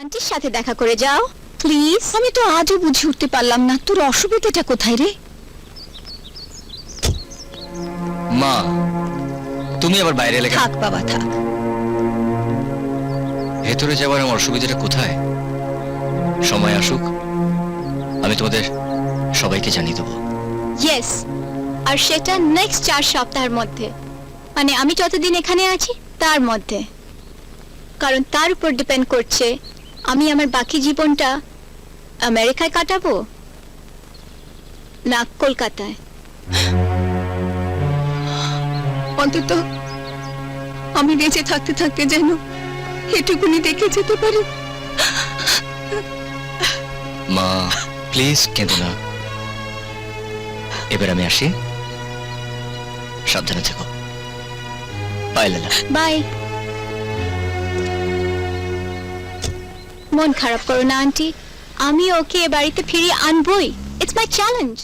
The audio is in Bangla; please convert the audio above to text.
আন্টির সাথে দেখা করে যাও। প্লিজ আমি তো আজও বুঝে উঠতে পারলাম না তোর অসুবিধাটা কোথায় রে? মা তুমি আবার বাইরে এলে থাক বাবা থাক। ভেতরে যাওয়ার আমার অসুবিধাটা কোথায়? সময় আসুক আমি তোমাদের সবাইকে জানিয়ে দেবো। ইয়েস আর সেটা নেক্সট চার সপ্তাহের মধ্যে। মানে আমি যতদিন এখানে আছি তার মধ্যে। কারণ তার উপর ডিপেন্ড করছে আমি আমার বাকি জীবনটা আমেরিকায় কাটাবো? না কলকাতায়। অন্তত আমি বেঁচে থাকতে থাকতে যেন এটুকুনি দেখে যেতে পারি। মা প্লিজ কেঁদো না। এবার আমি আসি। সাবধানে থেকো। বাই লালা। বাই। মন খারাপ করো না আন্টি। আমি ওকে এ বাড়িতে ফিরিয়ে আনবই। It's my challenge